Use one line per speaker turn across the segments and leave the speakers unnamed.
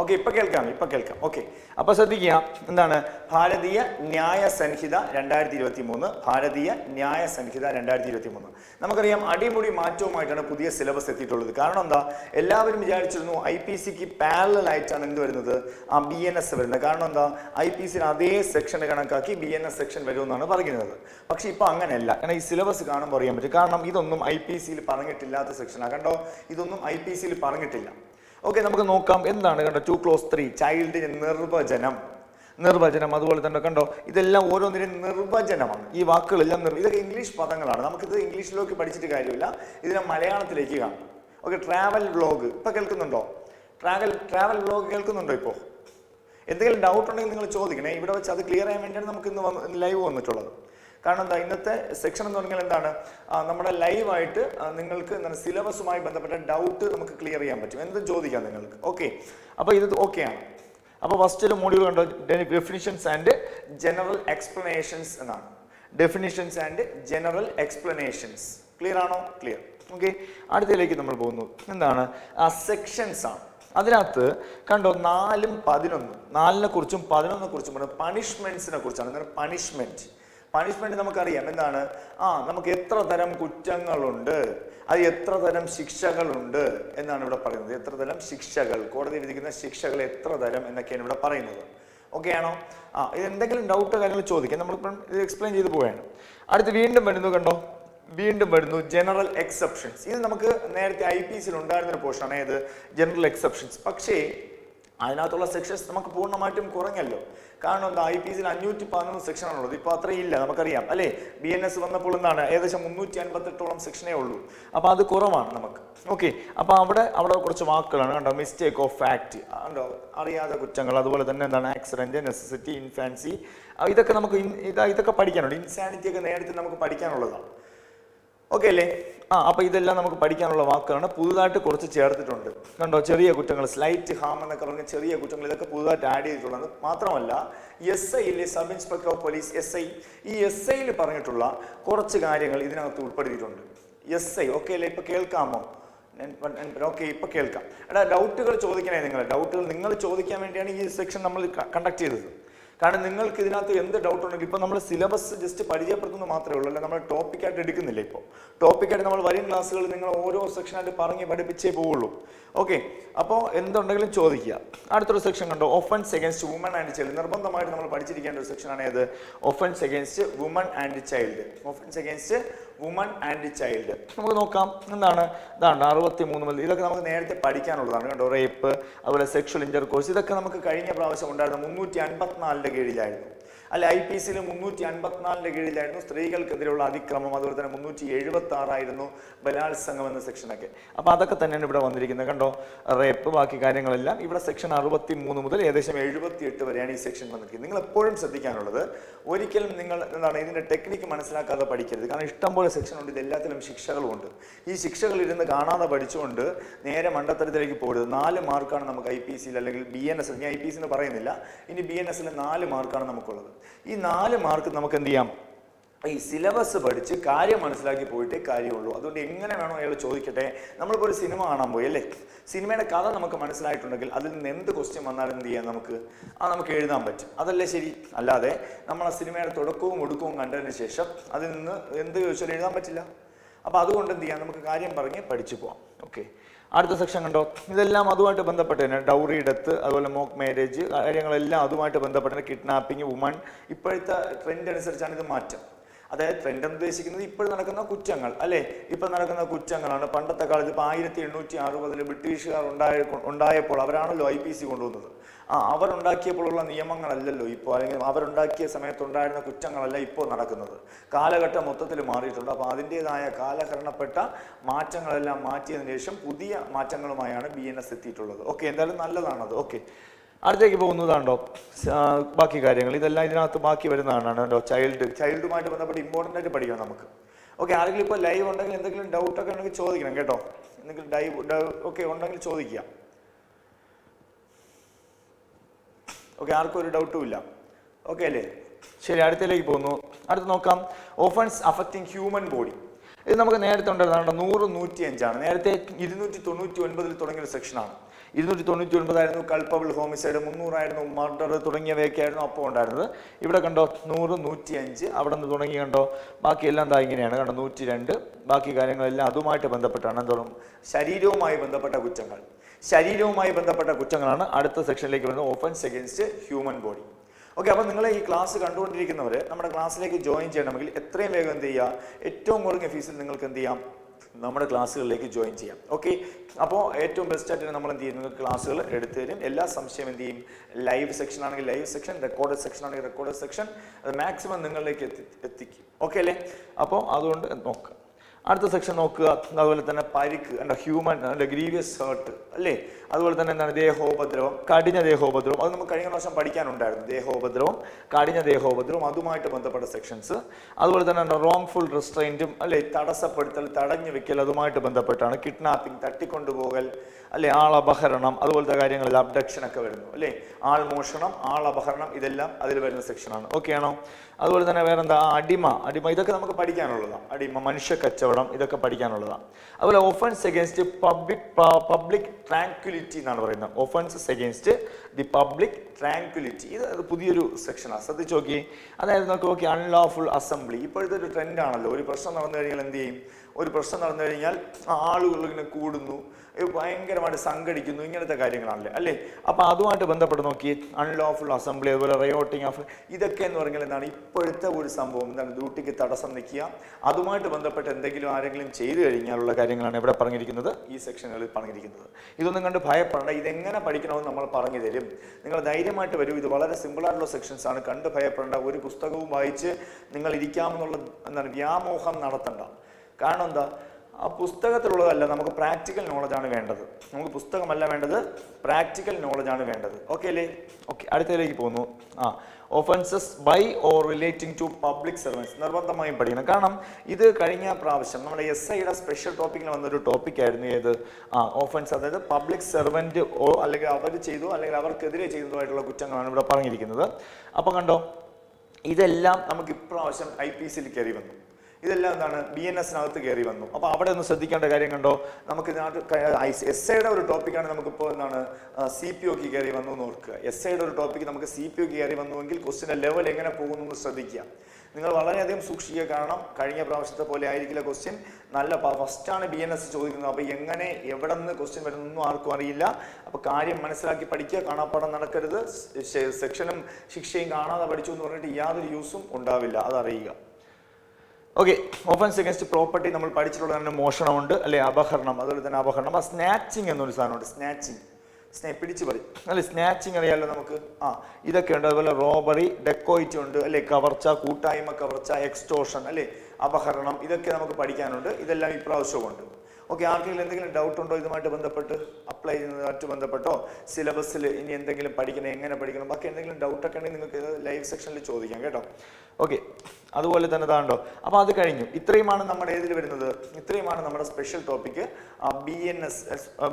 Okay ഇപ്പൊ കേൾക്കാം ഇപ്പൊ കേൾക്കാം. ഓക്കെ അപ്പൊ ശ്രദ്ധിക്കുക എന്താണ്? ഭാരതീയ ന്യായ സംഹിത രണ്ടായിരത്തി ഇരുപത്തി മൂന്ന് ഭാരതീയ ന്യായ സംഹിത രണ്ടായിരത്തി ഇരുപത്തി മൂന്ന് നമുക്കറിയാം അടിമുടി മാറ്റവുമായിട്ടാണ് പുതിയ സിലബസ് എത്തിയിട്ടുള്ളത്. കാരണം എന്താ? എല്ലാവരും വിചാരിച്ചിരുന്നു ഐ പി സിക്ക് പാരലൽ ആയിട്ടാണ് എന്ത് വരുന്നത്? ആ ബി എൻ എസ് വരുന്നത്. കാരണം എന്താ? ഐ പി സിന് അതേ സെക്ഷൻ കണക്കാക്കി ബി എൻ എസ് സെക്ഷൻ വരുമെന്നാണ് പറയുന്നത്. പക്ഷെ ഇപ്പൊ അങ്ങനെയല്ല. കാരണം ഈ സിലബസ് കാണുമ്പോൾ അറിയാൻ പറ്റും. കാരണം ഇതൊന്നും ഐ പി സിയിൽ പറഞ്ഞിട്ടില്ലാത്ത സെക്ഷനാണ് കണ്ടോ? ഇതൊന്നും ഐ പി സിയിൽ പറഞ്ഞിട്ടില്ല. ഓക്കെ നമുക്ക് നോക്കാം. എന്താണ് കണ്ടോ? ടു ക്ലോസ് ത്രീ ചൈൽഡിന് നിർവചനം. നിർവചനം അതുപോലെ തന്നെ കണ്ടോ? ഇതെല്ലാം ഓരോന്നിനും നിർവചനമാണ്. ഈ വാക്കുകളെല്ലാം നിർ ഇതൊക്കെ ഇംഗ്ലീഷ് പദങ്ങളാണ്. നമുക്കിത് ഇംഗ്ലീഷിലേക്ക് പഠിച്ചിട്ട് കാര്യമില്ല. ഇതിനെ മലയാളത്തിലേക്ക് കാണാം. ഓക്കെ ട്രാവൽ വ്ലോഗ് ഇപ്പൊ കേൾക്കുന്നുണ്ടോ? ട്രാവൽ ട്രാവൽ വ്ലോഗ് കേൾക്കുന്നുണ്ടോ ഇപ്പോൾ എന്തെങ്കിലും ഡൗട്ട് ഉണ്ടെങ്കിൽ നിങ്ങൾ ചോദിക്കണേ. ഇവിടെ വെച്ച് അത് ക്ലിയർ ചെയ്യാൻ വേണ്ടിയാണ് നമുക്ക് ഇന്ന് ലൈവ് വന്നിട്ടുള്ളത്. കാരണം എന്താ ഇന്നത്തെ സെക്ഷൻ എന്ന് പറഞ്ഞാൽ എന്താണ്? നമ്മുടെ ലൈവായിട്ട് നിങ്ങൾക്ക് എന്താണ് സിലബസുമായി ബന്ധപ്പെട്ട ഡൗട്ട് നമുക്ക് ക്ലിയർ ചെയ്യാൻ പറ്റും. എന്തും ചോദിക്കാം നിങ്ങൾക്ക്. ഓക്കെ അപ്പോൾ ഇത് ഓക്കെയാണ് അപ്പോൾ ഫസ്റ്റ് ഒരു മോഡ്യൂൾ കണ്ടോ? ഡെഫിനിഷൻസ് ആൻഡ് ജനറൽ എക്സ്പ്ലനേഷൻസ് എന്നാണ്. Definitions and general explanations clear ആണോ? ക്ലിയർ ഓക്കെ അടുത്തതിലേക്ക് നമ്മൾ പോകുന്നു. എന്താണ്? ആ സെക്ഷൻസ് ആണ്. അതിനകത്ത് കണ്ടോ നാലും പതിനൊന്നും. നാലിനെ കുറിച്ചും പതിനൊന്നിനെ കുറിച്ചും പണിഷ്മെന്റ്സിനെ കുറിച്ചാണ്. പണിഷ്മെന്റ് പണിഷ്മെന്റ് നമുക്കറിയാം. എന്താണ്? ആ നമുക്ക് എത്ര തരം കുറ്റങ്ങളുണ്ട്? അത് എത്ര തരം ശിക്ഷകളുണ്ട്? എന്നാണ് ഇവിടെ പറയുന്നത്. എത്ര തരം ശിക്ഷകൾ? കോടതി വിധിക്കുന്ന ശിക്ഷകൾ എത്ര തരം എന്നൊക്കെയാണ് ഇവിടെ പറയുന്നത്. ഓക്കെ ആണോ? ആ ഇത് എന്തെങ്കിലും ഡൗട്ട് കാര്യങ്ങൾ ചോദിക്കാം. നമ്മളിപ്പം ഇത് എക്സ്പ്ലെയിൻ ചെയ്ത് പോവുകയാണ്. അടുത്ത് വീണ്ടും വരുന്നു കണ്ടോ? വീണ്ടും വരുന്നു ജനറൽ എക്സെപ്ഷൻസ് ഇത് നമുക്ക് നേരത്തെ ഐ പി സിയിൽ ഉണ്ടായിരുന്ന ഒരു പോർഷനാണ് ഏത്? ജനറൽ എക്സെപ്ഷൻസ് പക്ഷേ അതിനകത്തുള്ള സെക്ഷൻസ് നമുക്ക് പൂർണമായിട്ടും കുറഞ്ഞല്ലോ. കാരണം എന്താ ഐ പി എസിൽ അഞ്ഞൂറ്റി പതിനൊന്ന് സെക്ഷനാണുള്ളത് ഇപ്പോൾ അത്രയും ഇല്ല നമുക്കറിയാം. അല്ലേ? ബി എൻ എസ് വന്നപ്പോൾ എന്താണ്? ഏകദേശം മുന്നൂറ്റി അൻപത്തെട്ടോളം സെക്ഷനേ ഉള്ളൂ. അപ്പോൾ അത് കുറവാണ് നമുക്ക്. ഓക്കെ. അപ്പോൾ അവിടെ അവിടെ കുറച്ച് വാക്കുകളാണ്. കണ്ടോ? മിസ്റ്റേക്ക് ഓഫ് ഫാക്റ്റ് കണ്ടോ? അറിയാതെ കുറ്റങ്ങൾ. അതുപോലെ തന്നെ എന്താണ്? ആക്സിഡന്റ് നെസസിറ്റി ഇൻഫാൻസി ഇതൊക്കെ നമുക്ക് ഇതൊക്കെ പഠിക്കാനുണ്ട്. ഇൻസാനിറ്റി ഒക്കെ നേരത്തെ നമുക്ക് പഠിക്കാനുള്ളതാണ്. ഓക്കെ അല്ലേ ആ അപ്പോൾ ഇതെല്ലാം നമുക്ക് പഠിക്കാനുള്ള വാക്കുകളാണ് പുതുതായിട്ട് കുറച്ച് ചേർത്തിട്ടുണ്ട്. കണ്ടോ? ചെറിയ കുറ്റങ്ങൾ സ്ലൈറ്റ് ഹാം എന്നൊക്കെ പറഞ്ഞ ചെറിയ കുറ്റങ്ങൾ ഇതൊക്കെ പുതുതായിട്ട് ആഡ് ചെയ്തിട്ടുള്ളത്. മാത്രമല്ല S ഐയിലെ sub inspector of police S I ഈ എസ് ഐയിൽ പറഞ്ഞിട്ടുള്ള കുറച്ച് കാര്യങ്ങൾ ഇതിനകത്ത് ഉൾപ്പെടുത്തിയിട്ടുണ്ട്. എസ് ഐ ഓക്കെ അല്ലേ ഇപ്പൊ കേൾക്കാമോ? ഓക്കെ ഇപ്പൊ കേൾക്കാം. എടാ ഡൗട്ടുകൾ ചോദിക്കണേ നിങ്ങൾ ഡൗട്ടുകൾ നിങ്ങൾ ചോദിക്കാൻ വേണ്ടിയാണ് ഈ സെക്ഷൻ നമ്മൾ കണ്ടക്ട് ചെയ്തത്. കാരണം നിങ്ങൾക്ക് ഇതിനകത്ത് എന്ത് ഡൗട്ട് ഉണ്ടെങ്കിൽ ഇപ്പോൾ നമ്മൾ സിലബസ് ജസ്റ്റ് പരിചയപ്പെടുത്തുന്നത് മാത്രമേ ഉള്ളൂ. അല്ല നമ്മൾ ടോപ്പിക്കായിട്ട് എടുക്കുന്നില്ല ഇപ്പോൾ ടോപ്പിക്കായിട്ട് നമ്മൾ വരും ക്ലാസ്സുകൾ നിങ്ങൾ ഓരോ സെക്ഷനായിട്ട് പറഞ്ഞ് പഠിപ്പിച്ചേ പോവുള്ളൂ. ഓക്കെ അപ്പോൾ എന്തുണ്ടെങ്കിലും ചോദിക്കുക. അടുത്തൊരു സെക്ഷൻ കണ്ടോ? Offence against woman and child നിർബന്ധമായിട്ട് നമ്മൾ പഠിച്ചിരിക്കേണ്ട ഒരു സെക്ഷനാണ് ഏത്? Offence against woman and child offence against woman and child നമുക്ക് നോക്കാം എന്താണ്? ഇതാണ് അറുപത്തി മൂന്ന് മുതൽ ഇതൊക്കെ നമുക്ക് നേരത്തെ പഠിക്കാനുള്ളതാണ് കണ്ടോ? റേപ്പ് അതുപോലെ സെക്ഷൽ ഇന്റർകോഴ്സ് ഇതൊക്കെ നമുക്ക് കഴിഞ്ഞ പ്രാവശ്യം ഉണ്ടായിരുന്ന മുന്നൂറ്റി അൻപത്തിനാലിന്റെ കീഴിലായിരുന്നു. അല്ല ഐ പി സിയിൽ മുന്നൂറ്റി അൻപത്തിനാലിന്റെ കീഴിലായിരുന്നു സ്ത്രീകൾക്കെതിരെയുള്ള അതിക്രമം അതുപോലെ തന്നെ മുന്നൂറ്റി എഴുപത്തി ആറായിരുന്നു ബലാത്സംഗം എന്ന സെക്ഷനൊക്കെ. അപ്പോൾ അതൊക്കെ തന്നെയാണ് ഇവിടെ വന്നിരിക്കുന്നത് കണ്ടോ? റേപ്പ് ബാക്കി കാര്യങ്ങളെല്ലാം ഇവിടെ സെക്ഷൻ അറുപത്തി മൂന്ന് മുതൽ ഏകദേശം എഴുപത്തി എട്ട് വരെയാണ് ഈ സെക്ഷൻ വന്നിരിക്കുന്നത്. നിങ്ങൾ എപ്പോഴും ശ്രദ്ധിക്കാനുള്ളത് ഒരിക്കലും നിങ്ങൾ എന്താണ് ഇതിന്റെ ടെക്നിക്ക് മനസ്സിലാക്കാതെ പഠിക്കരുത്. കാരണം ഇഷ്ടംപോലെ സെക്ഷൻ ഉണ്ട് ഇതെല്ലാത്തിലും ശിക്ഷകളുമുണ്ട് ഈ ശിക്ഷകൾ ഇരുന്ന് കാണാതെ പഠിച്ചുകൊണ്ട് നേരെ മണ്ടത്തരത്തിലേക്ക് പോകരുത് നാല് മാർക്കാണ് നമുക്ക് ഐ പി സിയിൽ അല്ലെങ്കിൽ ബി എൻ എസ് ഞാൻ ഐ പി സിന്ന് പറയുന്നില്ല. ഇനി ബി എൻ എസിൽ നാല് മാർക്കാണ് നമുക്കുള്ളത്. ഈ നാല് മാർക്ക് നമുക്ക് എന്ത് ചെയ്യാം? ഈ സിലബസ് പഠിച്ച് കാര്യം മനസ്സിലാക്കി പോയിട്ടേ കാര്യമുള്ളൂ. അതുകൊണ്ട് എങ്ങനെ വേണോ അയാൾ ചോദിക്കട്ടെ. നമ്മളിപ്പോൾ ഒരു സിനിമ കാണാൻ പോയി അല്ലേ? സിനിമയുടെ കഥ നമുക്ക് മനസ്സിലായിട്ടുണ്ടെങ്കിൽ അതിൽ നിന്ന് എന്ത് ക്വസ്റ്റ്യൻ വന്നാലും എന്ത് ചെയ്യാം നമുക്ക്? ആ നമുക്ക് എഴുതാൻ പറ്റും. അതല്ലേ ശരി? അല്ലാതെ നമ്മൾ ആ സിനിമയുടെ തുടക്കവും ഒടുക്കവും കണ്ടതിന് ശേഷം അതിൽ നിന്ന് എന്ത് ചോദിച്ചാലും എഴുതാൻ പറ്റില്ല. അപ്പോൾ അതുകൊണ്ട് എന്ത് ചെയ്യാം? നമുക്ക് കാര്യം പറഞ്ഞ് പഠിച്ചു പോവാം. ഓക്കെ. അടുത്ത സെക്ഷൻ കണ്ടോ? ഇതെല്ലാം അതുമായിട്ട് ബന്ധപ്പെട്ട് തന്നെ. ഡൗറി ഡെത്ത് അതുപോലെ മോക്ക് മാരേജ് കാര്യങ്ങളെല്ലാം അതുമായിട്ട് ബന്ധപ്പെട്ട് കിഡ്നാപ്പിംഗ് വുമൺ ഇപ്പോഴത്തെ ട്രെൻഡ് അനുസരിച്ചാണ് ഇത് മാറ്റം. അതായത് ട്രെൻഡ് എന്ന് ഉദ്ദേശിക്കുന്നത് ഇപ്പോൾ നടക്കുന്ന കുറ്റങ്ങൾ അല്ലേ? ഇപ്പോൾ നടക്കുന്ന കുറ്റങ്ങളാണ്. പണ്ടത്തെ കാലത്ത് ഇപ്പോൾ ആയിരത്തി എണ്ണൂറ്റി അറുപതിൽ ബ്രിട്ടീഷുകാർ ഉണ്ടായ ഉണ്ടായപ്പോൾ അവരാണല്ലോ ഐ പി സി കൊണ്ടുവന്നത്. ആ അവരുണ്ടാക്കിയപ്പോഴുള്ള നിയമങ്ങളല്ലല്ലോ ഇപ്പോൾ അല്ലെങ്കിൽ അവരുണ്ടാക്കിയ സമയത്തുണ്ടായിരുന്ന കുറ്റങ്ങളല്ല ഇപ്പോൾ നടക്കുന്നത്. കാലഘട്ടം മൊത്തത്തിൽ മാറിയിട്ടുണ്ട്. അപ്പോൾ അതിന്റെതായ കാലഹരണപ്പെട്ട മാറ്റങ്ങളെല്ലാം മാറ്റിയതിനു ശേഷം പുതിയ മാറ്റങ്ങളുമായാണ് ബി എൻ എസ് എത്തിയിട്ടുള്ളത്. ഓക്കെ എന്തായാലും നല്ലതാണത്. ഓക്കെ. അടുത്തേക്ക് പോകുന്നതാണ്ടോ ബാക്കി കാര്യങ്ങൾ. ഇതെല്ലാം ഇതിനകത്ത് ബാക്കി വരുന്നതാണ് കേട്ടോ ചൈൽഡ് ചൈൽഡുമായിട്ട് ബന്ധപ്പെട്ട് ഇമ്പോർട്ടന്റ് ആയിട്ട് പഠിക്കണം നമുക്ക്. ഓക്കെ ആരെങ്കിലും ഇപ്പോൾ ലൈവ് ഉണ്ടെങ്കിൽ എന്തെങ്കിലും ഡൗട്ടൊക്കെ ഉണ്ടെങ്കിൽ ചോദിക്കണം കേട്ടോ. എന്തെങ്കിലും ഡൈവ് ഓക്കെ ഉണ്ടെങ്കിൽ ചോദിക്കുക ഓക്കെ ആർക്കും ഒരു ഡൗട്ടും ഇല്ല. ഓക്കെ അല്ലേ? ശരി അടുത്തേക്ക് പോകുന്നു. അടുത്ത് നോക്കാം. ഓഫൻസ് അഫക്റ്റിംഗ് ഹ്യൂമൻ ബോഡി ഇത് നമുക്ക് നേരത്തെ ഉണ്ടായിരുന്നതാണ് നൂറ് നൂറ്റി അഞ്ചാണ് നേരത്തെ ഇരുന്നൂറ്റി തൊണ്ണൂറ്റി ഒൻപതിൽ തുടങ്ങിയ സെക്ഷനാണ് ഇരുന്നൂറ്റി തൊണ്ണൂറ്റി ഒൻപതായിരുന്നു കൾപ്പബിൾ ഹോമിസൈഡ് മുന്നൂറായിരുന്നു മർഡർ തുടങ്ങിയവയൊക്കെയായിരുന്നു അപ്പോൾ ഉണ്ടായിരുന്നത്. ഇവിടെ കണ്ടോ നൂറ് നൂറ്റി അഞ്ച് അവിടെ നിന്ന് തുടങ്ങി കണ്ടോ ബാക്കിയെല്ലാം എന്താ ഇങ്ങനെയാണ് കണ്ടോ നൂറ്റി രണ്ട് ബാക്കി കാര്യങ്ങളെല്ലാം അതുമായിട്ട് ബന്ധപ്പെട്ടാണ് എന്തോറും ശരീരവുമായി ബന്ധപ്പെട്ട കുറ്റങ്ങൾ. ശരീരവുമായി ബന്ധപ്പെട്ട കുറ്റങ്ങളാണ് അടുത്ത സെക്ഷനിലേക്ക് വരുന്നത് offence against human body okay അപ്പോൾ നിങ്ങൾ ഈ ക്ലാസ് കണ്ടുകൊണ്ടിരിക്കുന്നവർ നമ്മുടെ ക്ലാസ്സിലേക്ക് ജോയിൻ ചെയ്യണമെങ്കിൽ എത്രയും വേഗം എന്ത് ചെയ്യുക ഏറ്റവും കുറഞ്ഞ ഫീസിൽ നിങ്ങൾക്ക് എന്ത് ചെയ്യാം? നമ്മുടെ ക്ലാസ്സുകളിലേക്ക് ജോയിൻ ചെയ്യാം. ഓക്കെ അപ്പോൾ ഏറ്റവും ബെസ്റ്റ് ആയിട്ട് നമ്മൾ എന്ത് ചെയ്യുന്നത്? ക്ലാസ്സുകൾ എടുത്തു തരും. എല്ലാ സംശയം എന്ത് ചെയ്യും? ലൈവ് സെക്ഷൻ ആണെങ്കിൽ ലൈവ് സെക്ഷൻ റെക്കോർഡ് സെക്ഷൻ ആണെങ്കിൽ റെക്കോർഡ് സെക്ഷൻ അത് മാക്സിമം നിങ്ങളിലേക്ക് എത്തി എത്തിക്കും. ഓക്കെ അല്ലേ? അപ്പോൾ അതുകൊണ്ട് നോക്കുക അടുത്ത സെക്ഷൻ നോക്കുക. അതുപോലെ തന്നെ പരിക്ക് അല്ല ഹ്യൂമൻ അല്ല ഗ്രീവിയസ് ഹേർട്ട് അല്ലേ? അതുപോലെ തന്നെ എന്താണ് ദേഹോപദ്രവം കഠിന ദേഹോപദ്രവം. അത് നമുക്ക് കഴിഞ്ഞ പ്രാവശ്യം പഠിക്കാനുണ്ടായിരുന്നു. ദേഹോപദ്രവം കഠിന ദേഹോപദ്രവം അതുമായിട്ട് ബന്ധപ്പെട്ട സെക്ഷൻസ് അതുപോലെ തന്നെ റോങ്ഫുൾ റിസ്ട്രെയിന്റും അല്ലേ തടസ്സപ്പെടുത്തൽ തടഞ്ഞു വെക്കൽ അതുമായിട്ട് ബന്ധപ്പെട്ടാണ്. കിഡ്നാപ്പിംഗ് തട്ടിക്കൊണ്ടുപോകൽ അല്ലെ ആളപഹരണം അതുപോലത്തെ കാര്യങ്ങളിൽ അബ്ഡക്ഷൻ ഒക്കെ വരുന്നു അല്ലേ? ആൾ അപഹരണം ഇതെല്ലാം അതിൽ വരുന്ന സെക്ഷനാണ് ഓക്കെ ആണോ? അതുപോലെ തന്നെ വേറെന്താ? അടിമ. അടിമ ഇതൊക്കെ നമുക്ക് പഠിക്കാനുള്ളതാണ് അടിമ മനുഷ്യ കച്ചവടം ഇതൊക്കെ പഠിക്കാനുള്ളതാണ് അതുപോലെ offence against public public tranquillity എന്നാണ് പറയുന്നത്. Offences against the public tranquillity ഇത് പുതിയൊരു സെക്ഷനാണ് ശ്രദ്ധിച്ച് നോക്കി. അതായത് നമുക്ക് നോക്കി അൺലോഫുൾ അസംബ്ലി ഇപ്പോഴത്തെ ഒരു ട്രെൻഡാണല്ലോ ഒരു പ്രശ്നം നടന്നു കഴിഞ്ഞാൽ എന്ത് ചെയ്യും? ഒരു പ്രശ്നം നടന്നു കഴിഞ്ഞാൽ ആളുകൾ ഇങ്ങനെ കൂടുന്നു. ഭയങ്കരമായിട്ട് സംഘടിക്കുന്നു. ഇങ്ങനത്തെ കാര്യങ്ങളാണല്ലേ? അല്ലേ? അപ്പോൾ അതുമായിട്ട് ബന്ധപ്പെട്ട് നോക്കി അൺലോഫുൾ അസംബ്ലി അതുപോലെ റയോട്ടിങ് ഓഫ് ഇതൊക്കെ എന്ന് പറഞ്ഞാൽ എന്താണ്? ഇപ്പോഴത്തെ ഒരു സംഭവം. എന്താണ്? ഡ്യൂട്ടിക്ക് തടസ്സം നിൽക്കുക. അതുമായിട്ട് ബന്ധപ്പെട്ട് എന്തെങ്കിലും ആരെങ്കിലും ചെയ്തു കഴിഞ്ഞാലുള്ള കാര്യങ്ങളാണ് ഇവിടെ പറഞ്ഞിരിക്കുന്നത്. ഈ സെക്ഷനുകളിൽ പറഞ്ഞിരിക്കുന്നത്. ഇതൊന്നും കണ്ട് ഭയപ്പെടേണ്ട. ഇതെങ്ങനെ പഠിക്കണമെന്ന് നമ്മൾ പറഞ്ഞു തരും. നിങ്ങൾ ധൈര്യമായിട്ട് വരൂ. ഇത് വളരെ സിമ്പിളായിട്ടുള്ള സെക്ഷൻസ് ആണ്. കണ്ട് ഭയപ്പെടേണ്ട. ഒരു പുസ്തകവും വായിച്ച് നിങ്ങൾ ഇരിക്കാമെന്നുള്ള എന്താണ്? വ്യാമോഹം നടത്തണ്ട. കാരണം എന്താ? ആ പുസ്തകത്തിലുള്ളതല്ല നമുക്ക് പ്രാക്ടിക്കൽ നോളജാണ് വേണ്ടത്. നമുക്ക് പുസ്തകമല്ല വേണ്ടത് പ്രാക്ടിക്കൽ നോളജാണ് വേണ്ടത്. ഓക്കെ അല്ലേ? ഓക്കെ അടുത്തതിലേക്ക് പോകുന്നു. ആ offences by or relating to public service നിർബന്ധമായും പഠിക്കണം. കാരണം ഇത് കഴിഞ്ഞ പ്രാവശ്യം നമ്മുടെ എസ് ഐയുടെ സ്പെഷ്യൽ ടോപ്പിക്കിൽ വന്നൊരു ടോപ്പിക്കായിരുന്നു ഏത്? ആ ഓഫൻസ് അതായത് പബ്ലിക് സെർവന്റ് ഓ അല്ലെങ്കിൽ അവർ ചെയ്തു അല്ലെങ്കിൽ അവർക്കെതിരെ ചെയ്തതുമായിട്ടുള്ള കുറ്റങ്ങളാണ് ഇവിടെ പറഞ്ഞിരിക്കുന്നത്. അപ്പം കണ്ടോ ഇതെല്ലാം നമുക്ക് ഇപ്രാവശ്യം ഐ പി സിയിൽ കയറി വന്നു. ഇതെല്ലാം എന്താണ് ബി എൻ എസിനകത്ത് കയറി വന്നു. അപ്പോൾ അവിടെ ഒന്ന് ശ്രദ്ധിക്കേണ്ട കാര്യം കണ്ടോ? നമുക്ക് എസ് ഐയുടെ ഒരു ടോപ്പിക്കാണ് നമുക്കിപ്പോൾ എന്താണ് സി പി ഒക്ക് കയറി വന്നു എന്ന് ഓർക്കുക. എസ് ഐയുടെ ഒരു ടോപ്പിക്ക് നമുക്ക് സി പി ഒക്ക് കയറി വന്നുവെങ്കിൽ ക്വസ്റ്റിന്റെ ലെവൽ എങ്ങനെ പോകുന്നു എന്ന് ശ്രദ്ധിക്കുക. നിങ്ങൾ വളരെയധികം സൂക്ഷിക്കുക കാരണം കഴിഞ്ഞ പ്രാവശ്യത്തെ പോലെ ആയിരിക്കില്ല ക്വസ്റ്റ്യൻ നല്ല ഫസ്റ്റാണ് ബി എൻ എസ് ചോദിക്കുന്നത്. അപ്പോൾ എങ്ങനെ എവിടെ നിന്ന് ക്വസ്റ്റ്യൻ വരുന്നൊന്നും ആർക്കും അറിയില്ല. അപ്പോൾ കാര്യം മനസ്സിലാക്കി പഠിക്കുക. കാണാപ്പാടം നടക്കരുത്. സെക്ഷനും ശിക്ഷയും കാണാതെ പഠിച്ചു എന്ന് പറഞ്ഞിട്ട് യാതൊരു യൂസും ഉണ്ടാവില്ല. അതറിയുക. ഓക്കെ ഓഫൻസ് അഗൻസ്റ്റ് പ്രോപ്പർട്ടി നമ്മൾ പഠിച്ചിട്ടുള്ള തന്നെ മോഷണമുണ്ട് അല്ലെ? അപഹരണം അതുപോലെ തന്നെ അപഹരണം. ആ സ്നാച്ചിങ് എന്നൊരു സാധനമുണ്ട് സ്നാച്ചിങ് സ്നേ പിടിച്ചു പറി അല്ലെ? സ്നാച്ചിങ് അറിയാമല്ലോ നമുക്ക്? ആ ഇതൊക്കെ ഉണ്ട്. അതുപോലെ റോബറി ഡെക്കോയിറ്റ് ഉണ്ട് അല്ലെ? കവർച്ച കൂട്ടായ്മ കവർച്ച എക്സ്റ്റോഷൻ അല്ലെ? അപഹരണം ഇതൊക്കെ നമുക്ക് പഠിക്കാനുണ്ട്. ഇതെല്ലാം ഇപ്രാവശ്യവും ഉണ്ട് ഓക്കെ ആർക്കെങ്കിലും എന്തെങ്കിലും ഡൗട്ട് ഉണ്ടോ ഇതുമായിട്ട് ബന്ധപ്പെട്ട് അപ്ലൈ ചെയ്യുന്നതുമായിട്ട് ബന്ധപ്പെട്ടോ? സിലബസിൽ ഇനി എന്തെങ്കിലും പഠിക്കണം എങ്ങനെ പഠിക്കണം? ബാക്കി എന്തെങ്കിലും ഡൗട്ടൊക്കെ ഉണ്ടെങ്കിൽ നിങ്ങൾക്ക് ലൈവ് സെക്ഷനിൽ ചോദിക്കാം കേട്ടോ. ഓക്കെ അതുപോലെ തന്നെ താണ്ടോ അപ്പോൾ അത് കഴിഞ്ഞു. ഇത്രയുമാണ് നമ്മുടെ ഏതിൽ വരുന്നത്. ഇത്രയുമാണ് നമ്മുടെ special topic B N S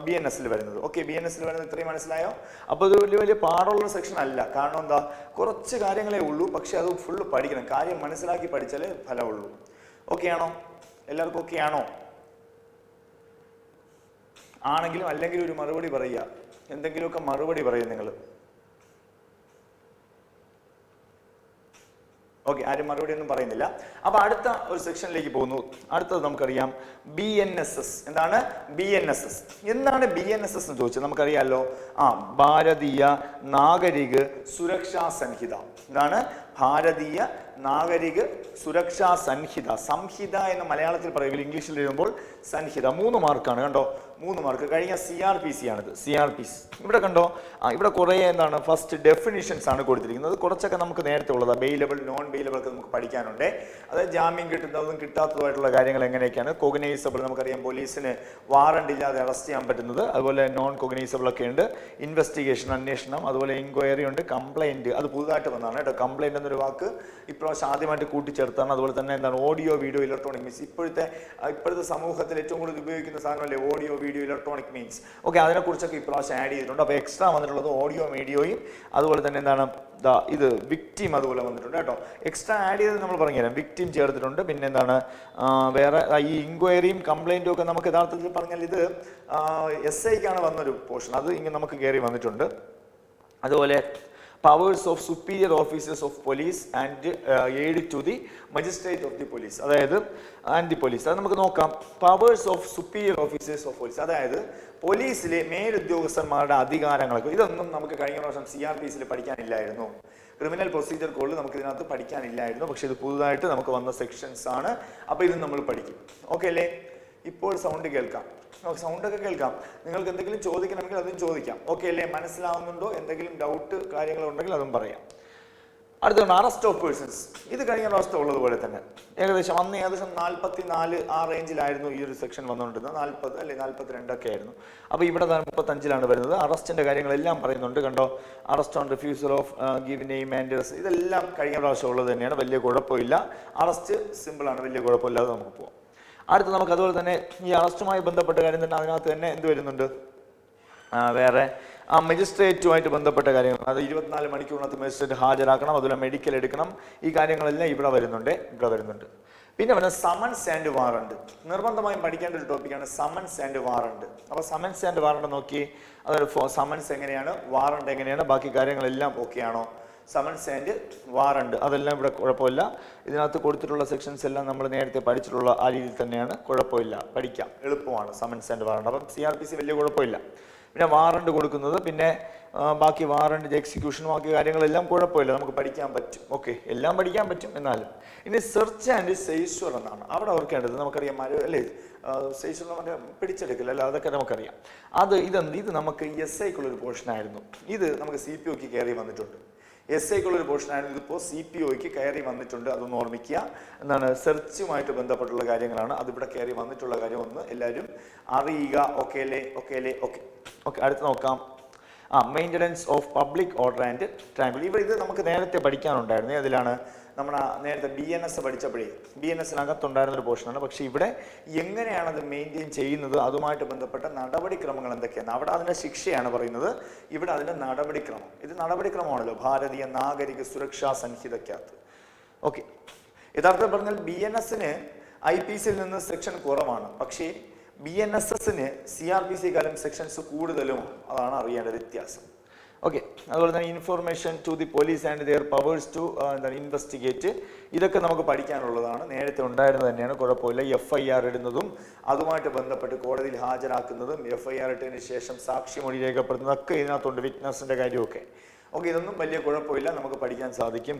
B N എസിൽ വരുന്നത്. ഓക്കെ ബി എൻ എസിൽ വരുന്നത് ഇത്രയും മനസ്സിലായോ? അപ്പോൾ ഇത് വലിയ വലിയ പാടുള്ള സെക്ഷൻ അല്ല. കാരണം എന്താ? കുറച്ച് കാര്യങ്ങളേ ഉള്ളൂ പക്ഷേ അത് ഫുള്ള് പഠിക്കണം. കാര്യം മനസ്സിലാക്കി പഠിച്ചാലേ ഫലമുള്ളൂ ഓക്കെ ആണോ? എല്ലാവർക്കും ഓക്കെ ആണോ? ആണെങ്കിലും അല്ലെങ്കിലും ഒരു മറുപടി പറയുക. എന്തെങ്കിലുമൊക്കെ മറുപടി പറയും നിങ്ങൾ ഓക്കെ ആരും മറുപടി ഒന്നും പറയുന്നില്ല. അപ്പൊ അടുത്ത ഒരു സെക്ഷനിലേക്ക് പോകുന്നു. അടുത്തത് നമുക്കറിയാം ബി എൻ എസ് എസ്. എന്താണ്? B N S S. എന്താണ് ബി എൻ എസ് എസ് എന്ന് ചോദിച്ചത്? നമുക്കറിയാമല്ലോ ആ ഭാരതീയ നാഗരിക സുരക്ഷാ സംഹിത. എന്താണ്? ഭാരതീയ നാഗരിക സുരക്ഷാ സംഹിത. സംഹിത എന്ന് മലയാളത്തിൽ പറയുമ്പോൾ ഇംഗ്ലീഷിൽ എഴുതുമ്പോൾ സംഹിത. മൂന്ന് മാർക്കാണ് കണ്ടോ? മൂന്ന് മാർക്ക് കഴിഞ്ഞ സി ആർ പി സി ആണിത്. സി ആർ പി സി ഇവിടെ കണ്ടോ? ആ ഇവിടെ കുറേ എന്താണ് ഫസ്റ്റ് ഡെഫിനിഷൻസ് ആണ് കൊടുത്തിരിക്കുന്നത്. കുറച്ചൊക്കെ നമുക്ക് നേരത്തെ ഉള്ളതാണ് ബെയിലബിൾ നോൺ ബെയിലബിൾ ഒക്കെ നമുക്ക് പഠിക്കാനുണ്ട്. അതായത് ജാമ്യം കിട്ടുന്നതും കിട്ടാത്തതുമായിട്ടുള്ള കാര്യങ്ങൾ എങ്ങനെയൊക്കെയാണ്? കൊഗ്നൈസബിൾ നമുക്കറിയാം പോലീസിന് വാറണ്ട് ഇല്ലാതെ അറസ്റ്റ് ചെയ്യാൻ പറ്റുന്നത്. അതുപോലെ നോൺ കൊഗ്നൈസബിൾ ഒക്കെ ഉണ്ട്. ഇൻവെസ്റ്റിഗേഷൻ അന്വേഷണം അതുപോലെ എൻക്വയറി ഉണ്ട്. കംപ്ലൈന്റ് അത് പുതുതായിട്ട് വന്നതാണ് കേട്ടോ. കംപ്ലൈന്റ് എന്നൊരു വാക്ക് ഇപ്രാവശ്യം ആദ്യമായിട്ട് കൂട്ടിച്ചേർത്താണ്. അതുപോലെ തന്നെ എന്താണ് ഓഡിയോ വീഡിയോ ഇലക്ട്രോണിക് മീൻസ് ഇപ്പോഴത്തെ ഇപ്പോഴത്തെ സമൂഹത്തിൽ ഏറ്റവും കൂടുതൽ ഉപയോഗിക്കുന്ന സാധനമല്ലേ audio video electronic means okay അതിനെക്കുറിച്ചൊക്കെ ഇപ്രാവശ്യം ആഡ് ചെയ്തിട്ടുണ്ട്. അപ്പോൾ എക്സ്ട്രാ വന്നിട്ടുള്ളത് ഓഡിയോ മീഡിയോയും അതുപോലെ തന്നെ എന്താണ് ദാ ഇത് വിക്ടിം അതുപോലെ വന്നിട്ടുണ്ട് കേട്ടോ. എക്സ്ട്രാ ആഡ് ചെയ്തത് നമ്മൾ പറഞ്ഞുതരാം വിക്ടിം ചേർത്തിട്ടുണ്ട്. പിന്നെ എന്താണ് വേറെ ഈ ഇൻക്വയറിയും കംപ്ലൈന്റും ഒക്കെ നമുക്ക് യഥാർത്ഥത്തിൽ പറഞ്ഞാൽ ഇത് എസ് ഐക്കാണ് വന്നൊരു പോർഷൻ അത് ഇങ്ങനെ നമുക്ക് കയറി വന്നിട്ടുണ്ട്. അതുപോലെ powers of superior officers of police and aid to the magistrate of the police അതായത് ആൻഡ് ദി പോലീസ് അത് നമുക്ക് നോക്കാം. Powers of superior officers of police അതായത് പോലീസിലെ മേലുദ്യോഗസ്ഥന്മാരുടെ അധികാരങ്ങളൊക്കെ. ഇതൊന്നും നമുക്ക് കഴിഞ്ഞ പ്രാവശ്യം സി ആർ പി സിയിൽ പഠിക്കാനില്ലായിരുന്നു. ക്രിമിനൽ പ്രൊസീജിയർ കോഡിൽ നമുക്ക് ഇതിനകത്ത് പഠിക്കാനില്ലായിരുന്നു. പക്ഷേ ഇത് പുതുതായിട്ട് നമുക്ക് വന്ന സെക്ഷൻസ് ആണ്. അപ്പോൾ ഇത് നമ്മൾ പഠിക്കും. ഓക്കെ അല്ലേ? ഇപ്പോൾ സൗണ്ട് കേൾക്കാം. സൗണ്ട് ഒക്കെ കേൾക്കാം. നിങ്ങൾക്ക് എന്തെങ്കിലും ചോദിക്കണമെങ്കിൽ അതും ചോദിക്കാം. ഓക്കെ അല്ലേ? മനസ്സിലാവുന്നുണ്ടോ? എന്തെങ്കിലും ഡൗട്ട് കാര്യങ്ങളുണ്ടെങ്കിൽ അതും പറയാം. അടുത്താണ് അറസ്റ്റ് ഓഫ് പേഴ്സൺസ് ഇത് കഴിഞ്ഞ പ്രാവശ്യത്തെ ഉള്ളതുപോലെ തന്നെ. ഏകദേശം അന്ന് ഏകദേശം നാൽപ്പത്തി നാല് ആ റേഞ്ചിലായിരുന്നു ഈ ഒരു സെക്ഷൻ വന്നുകൊണ്ടിരുന്നത്. നാൽപ്പത് അല്ലെ നാൽപ്പത്തിരണ്ടൊക്കെ ആയിരുന്നു. അപ്പോൾ ഇവിടെ മുപ്പത്തഞ്ചിലാണ് വരുന്നത്. അറസ്റ്റിന്റെ കാര്യങ്ങളെല്ലാം പറയുന്നുണ്ട്. കണ്ടോ? Arrest on refusal of give name and ഇതെല്ലാം കഴിഞ്ഞ പ്രാവശ്യം ഉള്ളത് തന്നെയാണ്. വലിയ കുഴപ്പമില്ല. അറസ്റ്റ് സിമ്പിളാണ് വലിയ കുഴപ്പമില്ലാതെ നമുക്ക് പോകാം അടുത്ത് നമുക്ക് അതുപോലെ തന്നെ ഈ അറസ്റ്റുമായി ബന്ധപ്പെട്ട കാര്യം തന്നെ അതിനകത്ത് തന്നെ എന്ത് വരുന്നുണ്ട്? വേറെ ആ മജിസ്ട്രേറ്റുമായിട്ട് ബന്ധപ്പെട്ട കാര്യങ്ങൾ. അത് ഇരുപത്തിനാല് മണിക്കൂറിനകത്ത് മജിസ്ട്രേറ്റ് ഹാജരാക്കണം അതുപോലെ മെഡിക്കൽ എടുക്കണം. ഈ കാര്യങ്ങളെല്ലാം ഇവിടെ വരുന്നുണ്ട് ഇവിടെ വരുന്നുണ്ട്. പിന്നെ പറഞ്ഞാൽ സമൻസ് ആൻഡ് വാറണ്ട് നിർബന്ധമായും പഠിക്കേണ്ട ഒരു ടോപ്പിക്കാണ് സമൻസ് ആൻഡ് വാറണ്ട് അപ്പോൾ സമൻസ് ആൻഡ് വാറണ്ട് നോക്കി അതൊരു സമൻസ് എങ്ങനെയാണ് വാറണ്ട് എങ്ങനെയാണ് ബാക്കി കാര്യങ്ങളെല്ലാം ഓക്കെ ആണോ? സമൻസ് ആൻഡ് വാറണ്ട് അതെല്ലാം ഇവിടെ കുഴപ്പമില്ല. ഇതിനകത്ത് കൊടുത്തിട്ടുള്ള സെക്ഷൻസ് എല്ലാം നമ്മൾ നേരത്തെ പഠിച്ചിട്ടുള്ള ആ രീതിയിൽ തന്നെയാണ്. കുഴപ്പമില്ല. പഠിക്കാം. എളുപ്പമാണ് സമൻസ് ആൻഡ് വാറണ്ട് അപ്പം സി ആർ പി സി വലിയ കുഴപ്പമില്ല. പിന്നെ വാറണ്ട് കൊടുക്കുന്നത്. പിന്നെ ബാക്കി വാറണ്ട് എക്സിക്യൂഷൻ ബാക്കി കാര്യങ്ങളെല്ലാം കുഴപ്പമില്ല. നമുക്ക് പഠിക്കാൻ പറ്റും. ഓക്കെ എല്ലാം പഠിക്കാൻ പറ്റും എന്നാലും. ഇനി സെർച്ച് ആൻഡ് സെയ്സ്വർ എന്നാണ്. അവിടെ ഓർക്കേണ്ടത്. നമുക്കറിയാം അല്ലേ? സെയ്സ്വർ മറ്റേ പിടിച്ചെടുക്കില്ല അല്ല അതൊക്കെ നമുക്കറിയാം. അത് ഇതെന്ത്? ഇത് നമുക്ക് എസ് ഐക്കുള്ളൊരു പോർഷൻ ആയിരുന്നു. ഇത് നമുക്ക് സി പി ഒക്ക് കയറി വന്നിട്ടുണ്ട്. എസ് ഐക്കുള്ള ഒരു പോർഷനാണ് ഇതിപ്പോൾ സി പി ഒക്ക് കയറി വന്നിട്ടുണ്ട് അതൊന്ന് ഓർമ്മിക്കുക. എന്നാണ് സെർച്ചുമായിട്ട് ബന്ധപ്പെട്ടുള്ള കാര്യങ്ങളാണ്. അതിവിടെ കയറി വന്നിട്ടുള്ള കാര്യം ഒന്ന് എല്ലാവരും അറിയുക. ഓക്കെ അല്ലേ? Okay okay. അടുത്ത് നോക്കാം. ആ maintenance of public order and tranquil ഇവിടെ ഇത് നമുക്ക് നേരത്തെ പഠിക്കാനുണ്ടായിരുന്നു. അതിലാണ് നമ്മുടെ നേരത്തെ ബി എൻ എസ് പഠിച്ചപ്പോഴേ ബി എൻ എസിനകത്തുണ്ടായിരുന്ന ഒരു പോർഷനാണ് പക്ഷേ ഇവിടെ എങ്ങനെയാണ് അത് മെയിന്റെയിൻ ചെയ്യുന്നത്? അതുമായിട്ട് ബന്ധപ്പെട്ട നടപടിക്രമങ്ങൾ എന്തൊക്കെയാണ്? അവിടെ അതിന്റെ ശിക്ഷയാണ് പറയുന്നത്. ഇവിടെ അതിന്റെ നടപടിക്രമം. ഇത് നടപടിക്രമമാണല്ലോ. ഭാരതീയ നാഗരിക സുരക്ഷാ സംഹിതയ്ക്കകത്ത്. ഓക്കെ യഥാർത്ഥം പറഞ്ഞാൽ ബി എൻ എസിന് ഐ പി സിയിൽ നിന്ന് സെക്ഷൻ കുറവാണ്. പക്ഷേ ബി എൻ എസ് എസിന് സി ആർ പി സി കാലം സെക്ഷൻസ് കൂടുതലും അതാണ് അറിയേണ്ട വ്യത്യാസം. ഓക്കെ അതുപോലെ തന്നെ information to the police and their powers to എന്താണ് ഇൻവെസ്റ്റിഗേറ്റ് ഇതൊക്കെ നമുക്ക് പഠിക്കാനുള്ളതാണ്. നേരത്തെ ഉണ്ടായിരുന്നത് തന്നെയാണ്. കുഴപ്പമില്ല. എഫ് ഐ ആർ ഇടുന്നതും അതുമായിട്ട് ബന്ധപ്പെട്ട് കോടതിയിൽ ഹാജരാക്കുന്നതും എഫ് ഐ ആർ ഇട്ടതിന് ശേഷം സാക്ഷിമൊഴി രേഖപ്പെടുത്തുന്നതൊക്കെ ഇതിനകത്തുണ്ട്. വിറ്റ്നസിന്റെ കാര്യമൊക്കെ. ഓക്കെ ഇതൊന്നും വലിയ കുഴപ്പമില്ല. നമുക്ക് പഠിക്കാൻ സാധിക്കും.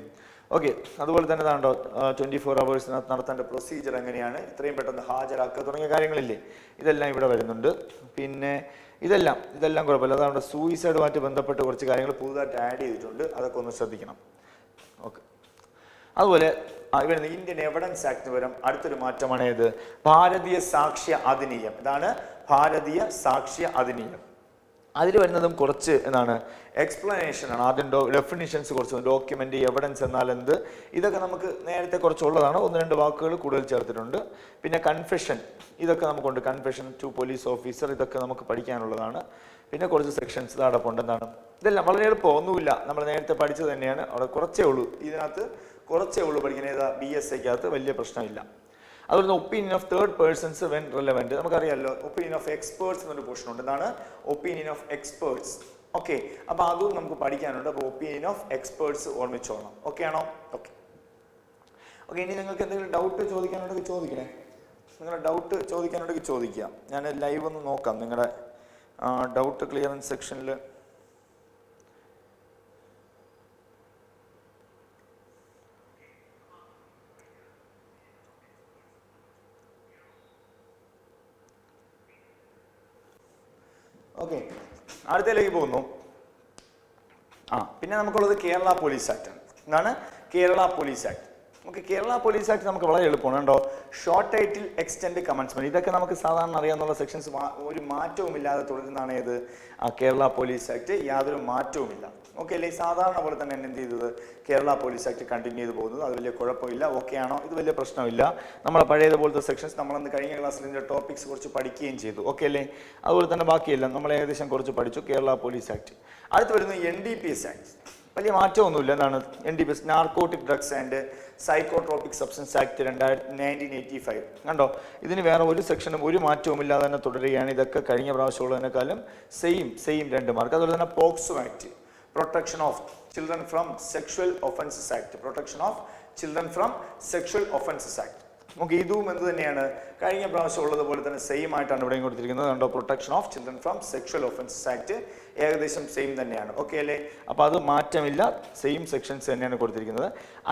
ഓക്കെ അതുപോലെ തന്നെ താണ്ടോ ട്വന്റി ഫോർ അവേഴ്സിനകത്ത് നടത്തേണ്ട പ്രൊസീജിയർ എങ്ങനെയാണ്? ഇത്രയും പെട്ടെന്ന് ഹാജരാക്കുക തുടങ്ങിയ കാര്യങ്ങളില്ലേ? ഇതെല്ലാം ഇവിടെ വരുന്നുണ്ട്. പിന്നെ ഇതെല്ലാം ഇതെല്ലാം കുഴപ്പമില്ല. അതാണ് സൂയിസൈഡുമായിട്ട് ബന്ധപ്പെട്ട് കുറച്ച് കാര്യങ്ങൾ പുതുതായിട്ട് ആഡ് ചെയ്തിട്ടുണ്ട്. അതൊക്കെ ഒന്ന് ശ്രദ്ധിക്കണം. ഓക്കെ അതുപോലെ ഇവിടുന്ന് ഇവിടെ ഇന്ത്യൻ എവിഡൻസ് ആക്ട് വരും. അടുത്തൊരു മാറ്റമാണ് ഏത്? ഭാരതീയ സാക്ഷ്യ അധിനിയം. ഇതാണ് ഭാരതീയ സാക്ഷ്യ അധിനിയം. അതിൽ വരുന്നതും കുറച്ച് എന്താണ് എക്സ്പ്ലനേഷൻ ആണ്. ആദ്യം ഡെഫിനിഷൻസ് കുറച്ച് ഡോക്യുമെന്റ് എവിഡൻസ് എന്നാൽ എന്ത്? ഇതൊക്കെ നമുക്ക് നേരത്തെ കുറച്ചുള്ളതാണ്. ഒന്ന് രണ്ട് വാക്കുകൾ കൂടുതൽ ചേർത്തിട്ടുണ്ട്. പിന്നെ കൺഫെഷൻ ഇതൊക്കെ നമുക്കുണ്ട്. കൺഫെഷൻ ടു പോലീസ് ഓഫീസർ ഇതൊക്കെ നമുക്ക് പഠിക്കാനുള്ളതാണ്. പിന്നെ കുറച്ച് സെക്ഷൻസ് അടപ്പുണ്ട് എന്താണ്? ഇതെല്ലാം വളരെ എളുപ്പം. ഒന്നുമില്ല. നമ്മൾ നേരത്തെ പഠിച്ചത് തന്നെയാണ്. അവിടെ കുറച്ചേ ഉള്ളൂ. ഇതിനകത്ത് കുറച്ചേ ഉള്ളൂ പഠിക്കുന്നത് ഏതാ? ബി എസ് സിക്കകത്ത് വലിയ പ്രശ്നമില്ല. അതുപോലെ opinion of third persons when relevant നമുക്കറിയാമല്ലോ ഒപ്പീനിയൻ ഓഫ് എക്സ്പേർട്സ് എന്നൊരു പോർഷൻ ഉണ്ട്. എന്താണ് ഒപ്പീനിയൻ ഓഫ് എക്സ്പേർട്സ് ഓക്കെ അപ്പോൾ അതും നമുക്ക് പഠിക്കാനുണ്ട്. അപ്പോൾ ഒപ്പീനിയൻ ഓഫ് എക്സ്പേർട്സ് ഓർമ്മിച്ചോളാം ഓക്കെ ആണോ? ഓക്കെ ഓക്കെ ഇനി നിങ്ങൾക്ക് എന്തെങ്കിലും ഡൗട്ട് ചോദിക്കാനുണ്ടെങ്കിൽ ചോദിക്കണേ. നിങ്ങളുടെ ഡൗട്ട് ചോദിക്കാനുണ്ടെങ്കിൽ ചോദിക്കാം ഞാൻ ലൈവ് ഒന്ന് നോക്കാം. നിങ്ങളുടെ ഡൗട്ട് ക്ലിയറൻസ് സെക്ഷനിൽ ഓക്കെ അടുത്തതിലേക്ക് പോകുന്നു. ആ പിന്നെ നമുക്കുള്ളത് കേരള പോലീസ് ആക്ട് എന്താണ്? കേരള പോലീസ് ആക്ട് നമുക്ക് കേരള പോലീസ് ആക്ട് നമുക്ക് വളരെ എളുപ്പമാണ് കേട്ടോ. ഷോർട്ട് ടൈറ്റിൽ എക്സ്റ്റെൻഡ് കമൻസ്മെന്റ് ഇതൊക്കെ നമുക്ക് സാധാരണ അറിയാവുന്ന സെക്ഷൻസ് ഒരു മാറ്റവും ഇല്ലാതെ തുടരുന്നതാണ് ഏത്? ആ കേരള പോലീസ് ആക്ട് യാതൊരു മാറ്റവുമില്ല. ഓക്കെ അല്ലേ? സാധാരണ പോലെ തന്നെ എന്ത് ചെയ്തത്? കേരള പോലീസ് ആക്ട് കണ്ടിന്യൂ ചെയ്ത് പോകുന്നത്. അത് വലിയ കുഴപ്പമില്ല. ഓക്കെ ആണോ? ഇത് വലിയ പ്രശ്നമില്ല. നമ്മളെ പഴയതുപോലത്തെ സെക്ഷൻസ് നമ്മളന്ന് കഴിഞ്ഞ ക്ലാസ്സിൽ ഇതിന്റെ ടോപ്പിക്സ് കുറച്ച് പഠിക്കുകയും ചെയ്തു. ഓക്കെ അല്ലേ? അതുപോലെ തന്നെ ബാക്കിയെല്ലാം നമ്മൾ ഏകദേശം കുറച്ച് പഠിച്ചു. Kerala police act. അടുത്ത് വരുന്നത് N D P S act വലിയ മാറ്റമൊന്നുമില്ല. എന്താണ്? N D P S narcotic drugs and psychotropic substance act രണ്ടായിരത്തി നയന്റീൻ എയ്റ്റി ഫൈവ് കണ്ടോ? ഇതിന് വേറെ ഒരു സെക്ഷനും ഒരു മാറ്റവും ഇല്ലാതെ തന്നെ തുടരുകയാണ്. ഇതൊക്കെ കഴിഞ്ഞ പ്രാവശ്യമുള്ളതിനേക്കാളും സെയിം സെയിം രണ്ട് മാർക്ക് അതുപോലെ തന്നെ POCSO act protection of children from sexual offences act protection of children from sexual offences act നമുക്ക് ഇതും എന്ത് തന്നെയാണ്? കഴിഞ്ഞ പ്രാവശ്യം ഉള്ളതുപോലെ തന്നെ സെയിം ആയിട്ടാണ് ഇവിടെയും കൊടുത്തിരിക്കുന്നത്. കണ്ടോ? Protection of children from sexual offences act ഏകദേശം സെയിം തന്നെയാണ്. ഓക്കെ അല്ലേ? അപ്പോൾ അത് മാറ്റമില്ല. സെയിം സെക്ഷൻസ് തന്നെയാണ് കൊടുത്തിരിക്കുന്നത്.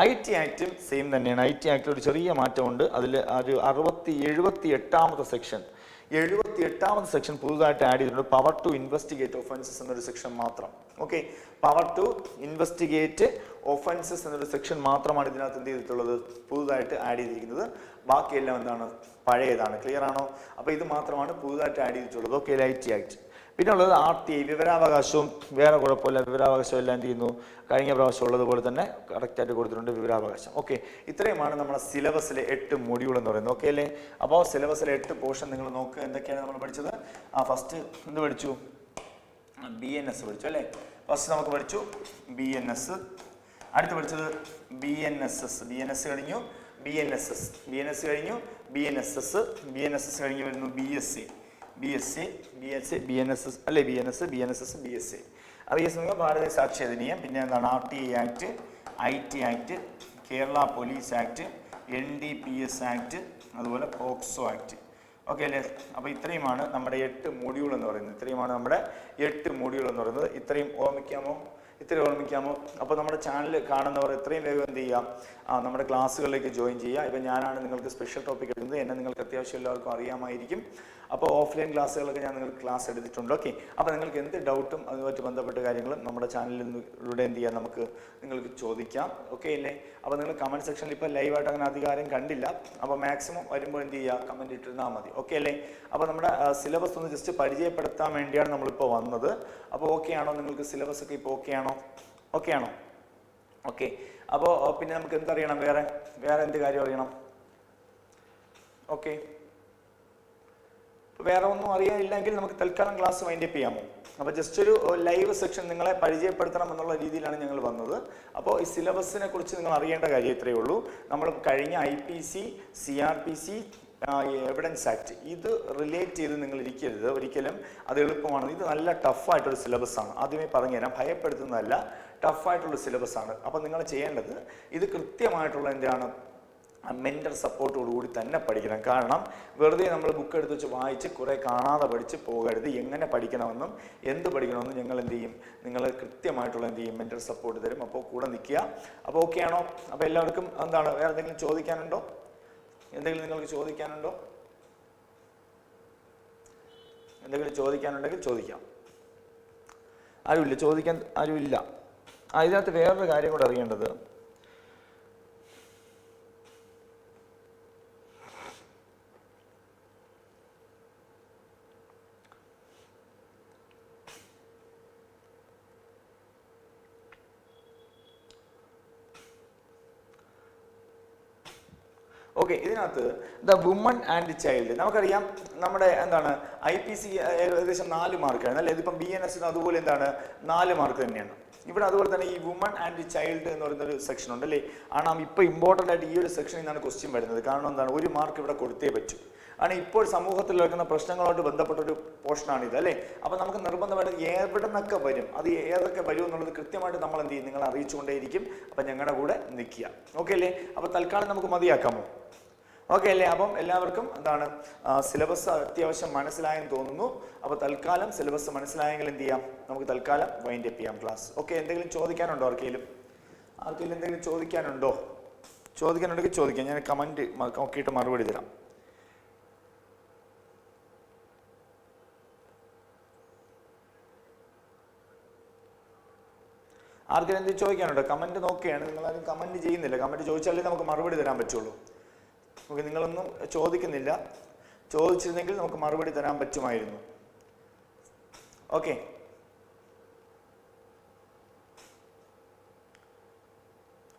ഐ ടി ആക്റ്റും സെയിം തന്നെയാണ്. ഐ ടി ആക്റ്റിൽ ഒരു ചെറിയ മാറ്റമുണ്ട്. അതിൽ ഒരു അറുപത്തി എഴുപത്തി എട്ടാമത്തെ സെക്ഷൻ എഴുപത്തി എട്ടാമത് സെക്ഷൻ പുതുതായിട്ട് ആഡ് ചെയ്തിട്ടുണ്ട്. പവർ ടു ഇൻവെസ്റ്റിഗേറ്റ് ഒഫൻസസ് എന്നൊരു സെക്ഷൻ മാത്രം. Okay power to investigate offences എന്നൊരു സെക്ഷൻ മാത്രമാണ് ഇതിനകത്ത് എന്ത് ചെയ്തിട്ടുള്ളത്? പുതുതായിട്ട് ആഡ് ചെയ്തിരിക്കുന്നത്. ബാക്കിയെല്ലാം എന്താണ്? പഴയതാണ്. ക്ലിയർ ആണോ? അപ്പോൾ ഇത് മാത്രമാണ് പുതുതായിട്ട് ആഡ് ചെയ്തിട്ടുള്ളത്. ഓക്കെ ലൈറ്റ് ആക്ട് പിന്നെ ഉള്ളത് ആർ ടി ഐ വിവരാവകാശവും വേറെ കുഴപ്പമില്ല വിവരാവകാശം എല്ലാം ചെയ്യുന്നു? കഴിഞ്ഞ പ്രാവശ്യം ഉള്ളതുപോലെ തന്നെ കറക്റ്റായിട്ട് കൊടുത്തിട്ടുണ്ട് വിവരാവകാശം. ഓക്കെ ഇത്രയുമാണ് നമ്മുടെ സിലബസിലെ എട്ട് മൊഡ്യൂൾ എന്ന് പറയുന്നത്. ഓക്കെ അല്ലേ? അപ്പോൾ സിലബസിലെ എട്ട് പോർഷൻ നിങ്ങൾ നോക്കുക. എന്തൊക്കെയാണ് നമ്മൾ പഠിച്ചത്? ആ ഫസ്റ്റ് എന്ത് പഠിച്ചു? ബി എൻ എസ് പഠിച്ചു അല്ലേ? ഫസ്റ്റ് നമുക്ക് പഠിച്ചു ബി എൻ എസ് അടുത്ത് പഠിച്ചത് B N S S B N S കഴിഞ്ഞു B N S S B N S കഴിഞ്ഞു B N S S B N S S കഴിഞ്ഞ് വരുന്നു B S C B S C B S C B N S S അല്ലെ B N S B N S S B S C B ഈ സമയം ഭാരതീയ സാക്ഷി അധിനിയം പിന്നെ എന്താണ് R T I act I T act Kerala police act N D P S act അതുപോലെ POCSO act okay അല്ലേ? അപ്പോൾ ഇത്രയുമാണ് നമ്മുടെ എട്ട് മോഡ്യൂൾ എന്ന് പറയുന്നത്. ഇത്രയുമാണ് നമ്മുടെ എട്ട് മോഡ്യൂൾ എന്ന് പറയുന്നത്. ഇത്രയും ഓർമ്മിക്കാമോ? ഇത്രയും ഓർമ്മിക്കാമോ? അപ്പോൾ നമ്മുടെ ചാനൽ കാണുന്നവർ എത്രയും വേഗം എന്ത് ചെയ്യാം? നമ്മുടെ ക്ലാസ്സുകളിലേക്ക് ജോയിൻ ചെയ്യുക ഇപ്പം ഞാനാണ് നിങ്ങൾക്ക് സ്പെഷ്യൽ ടോപ്പിക് എടുക്കുന്നത് എന്നെ നിങ്ങൾക്ക് അത്യാവശ്യം എല്ലാവർക്കും അറിയാമായിരിക്കും. അപ്പോൾ ഓഫ്ലൈൻ ക്ലാസ്സുകളൊക്കെ ഞാൻ നിങ്ങൾക്ക് ക്ലാസ് എടുത്തിട്ടുണ്ട്. ഓക്കെ അപ്പോൾ നിങ്ങൾക്ക് എന്ത് ഡൗട്ടും അതുമായിട്ട് ബന്ധപ്പെട്ട കാര്യങ്ങളും നമ്മുടെ ചാനലിൽ നിന്നിലൂടെ എന്ത് ചെയ്യാം? നമുക്ക് നിങ്ങൾക്ക് ചോദിക്കാം. ഓക്കെ അല്ലേ? അപ്പോൾ നിങ്ങൾ കമന്റ് സെക്ഷനിൽ ഇപ്പോൾ ലൈവായിട്ട് അങ്ങനെ അധികാരം കണ്ടില്ല. അപ്പോൾ മാക്സിമം വരുമ്പോൾ എന്ത് ചെയ്യുക കമന്റ് ഇട്ടിരുന്നാൽ മതി. ഓക്കെ അല്ലേ? അപ്പോൾ നമ്മുടെ സിലബസ് ഒന്ന് ജസ്റ്റ് പരിചയപ്പെടുത്താൻ വേണ്ടിയാണ് നമ്മളിപ്പോൾ വന്നത്. അപ്പോൾ ഓക്കെ ആണോ? നിങ്ങൾക്ക് സിലബസ് ഒക്കെ ഇപ്പോൾ ഓക്കെ ആണോ? ഓക്കെ ആണോ? ഓക്കെ അപ്പോൾ പിന്നെ നമുക്ക് എന്തറിയണം? വേറെ വേറെ എന്ത് കാര്യം അറിയണം? ഓക്കെ വേറെ ഒന്നും അറിയാനില്ലെങ്കിൽ നമുക്ക് തൽക്കാലം ക്ലാസ് വൈൻഡ് അപ്പ് ചെയ്യാമോ? അപ്പോൾ ജസ്റ്റ് ഒരു ലൈവ് സെക്ഷൻ നിങ്ങളെ പരിചയപ്പെടുത്തണം എന്നുള്ള രീതിയിലാണ് ഞങ്ങൾ വന്നത്. അപ്പോൾ ഈ സിലബസിനെ കുറിച്ച് നിങ്ങൾ അറിയേണ്ട കാര്യം ഇത്രയേ ഉള്ളൂ. നമ്മൾ കഴിഞ്ഞ I P C C R P C evidence act ഇത് റിലേറ്റ് ചെയ്ത് നിങ്ങൾ ഇരിക്കരുത്. ഒരിക്കലും അത് എളുപ്പമാണ് ഇത് നല്ല ടഫായിട്ടൊരു സിലബസാണ് ആദ്യമേ പറഞ്ഞുതരാം. ഭയപ്പെടുത്തുന്നതല്ല. ടഫായിട്ടുള്ള സിലബസാണ് അപ്പോൾ നിങ്ങൾ ചെയ്യേണ്ടത് ഇത് കൃത്യമായിട്ടുള്ള എന്താണ് മെന്റൽ സപ്പോർട്ടോടുകൂടി തന്നെ പഠിക്കണം. കാരണം വെറുതെ നമ്മൾ ബുക്ക് എടുത്ത് വെച്ച് വായിച്ച് കുറേ കാണാതെ പഠിച്ച് പോകരുത്. എങ്ങനെ പഠിക്കണമെന്നും എന്ത് പഠിക്കണമെന്നും ഞങ്ങൾ എന്ത് ചെയ്യും? നിങ്ങൾ കൃത്യമായിട്ടുള്ള എന്ത് ചെയ്യും? മെന്റൽ സപ്പോർട്ട് തരും. അപ്പോൾ കൂടെ നിൽക്കുക. അപ്പോൾ ഓക്കെ ആണോ? അപ്പോൾ എല്ലാവർക്കും എന്താണ്? വേറെ എന്തെങ്കിലും ചോദിക്കാനുണ്ടോ? എന്തെങ്കിലും നിങ്ങൾക്ക് ചോദിക്കാനുണ്ടോ? എന്തെങ്കിലും ചോദിക്കാനുണ്ടെങ്കിൽ ചോദിക്കാം. ആരുമില്ല ചോദിക്കാൻ ആരുമില്ല. ആ ഇതിനകത്ത് വേറൊരു കാര്യം കൂടെ അറിയേണ്ടത് ഓക്കെ ഇതിനകത്ത് ദ വുമൺ ആൻഡ് ചൈൽഡ്. നമുക്കറിയാം നമ്മുടെ എന്താണ് ഐ പി സി ഏകദേശം നാല് മാർക്കാണ് അല്ലേ? ഇതിപ്പം ബി എൻ എസിന് അതുപോലെ എന്താണ് നാല് മാർക്ക് തന്നെയാണ്. ഇവിടെ അതുപോലെ തന്നെ ഈ വുമൺ ആൻഡ് ചൈൽഡ് എന്ന് പറയുന്ന ഒരു സെക്ഷൻ ഉണ്ട് അല്ലേ? ആണ് ഇപ്പോൾ ഇമ്പോർട്ടന്റ് ആയിട്ട് ഈ ഒരു സെക്ഷനിൽ നിന്നാണ് ക്വസ്റ്റ്യൻ വരുന്നത്. കാരണം എന്താണ് ഒരു മാർക്ക് ഇവിടെ കൊടുത്തേ പറ്റൂ. ആണ് ഇപ്പോൾ സമൂഹത്തിൽ നടക്കുന്ന പ്രശ്നങ്ങളോട് ബന്ധപ്പെട്ട ഒരു പോർഷനാണ് ഇത് അല്ലേ? അപ്പോൾ നമുക്ക് നിർബന്ധമായിട്ട് എവിടെ നിന്നൊക്കെ വരും അത് ഏതൊക്കെ വരും എന്നുള്ളത് കൃത്യമായിട്ട് നമ്മൾ എന്ത് ചെയ്യും? നിങ്ങൾ അറിയിച്ചുകൊണ്ടേയിരിക്കും. അപ്പം ഞങ്ങളുടെ കൂടെ നിൽക്കുക. ഓക്കെ അല്ലേ? അപ്പോൾ തൽക്കാലം നമുക്ക് മതിയാക്കാമോ? ഓക്കെ അല്ലേ? അപ്പം എല്ലാവർക്കും എന്താണ് സിലബസ് അത്യാവശ്യം മനസ്സിലായെന്ന് തോന്നുന്നു. അപ്പോൾ തൽക്കാലം സിലബസ് മനസ്സിലായെങ്കിൽ എന്ത് ചെയ്യാം? നമുക്ക് തൽക്കാലം വൈൻഡ് അപ്പ് ചെയ്യാം ക്ലാസ് ഓക്കെ എന്തെങ്കിലും ചോദിക്കാനുണ്ടോ ആർക്കെങ്കിലും ആർക്കെങ്കിലും എന്തെങ്കിലും ചോദിക്കാനുണ്ടോ? ചോദിക്കാനുണ്ടെങ്കിൽ ചോദിക്കാം. ഞാൻ കമന്റ് നോക്കിയിട്ട് മറുപടി തരാം. ആർക്കെങ്കിലും എന്തെങ്കിലും ചോദിക്കാനുണ്ടോ? കമന്റ് നോക്കുകയാണ് നിങ്ങളാരും കമന്റ് ചെയ്യുന്നില്ല. കമന്റ് ചോദിച്ചാലേ നമുക്ക് മറുപടി തരാൻ പറ്റുള്ളൂ. ഓക്കെ നിങ്ങളൊന്നും ചോദിക്കുന്നില്ല. ചോദിച്ചിരുന്നെങ്കിൽ നമുക്ക് മറുപടി തരാൻ പറ്റുമായിരുന്നു. ഓക്കെ.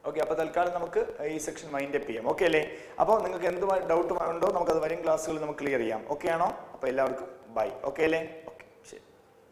ഓക്കെ അപ്പോൾ തൽക്കാലം നമുക്ക് ഈ സെക്ഷൻ മൈൻഡ് അപ്പ് ചെയ്യാം. ഓക്കെ അല്ലേ? അപ്പോൾ നിങ്ങൾക്ക് എന്ത് ഡൗട്ട് ഉണ്ടോ നമുക്കത് വരും ക്ലാസ്സുകളിൽ നമുക്ക് ക്ലിയർ ചെയ്യാം. ഓക്കെ ആണോ? അപ്പോൾ എല്ലാവർക്കും ബൈ ഓക്കെ അല്ലേ?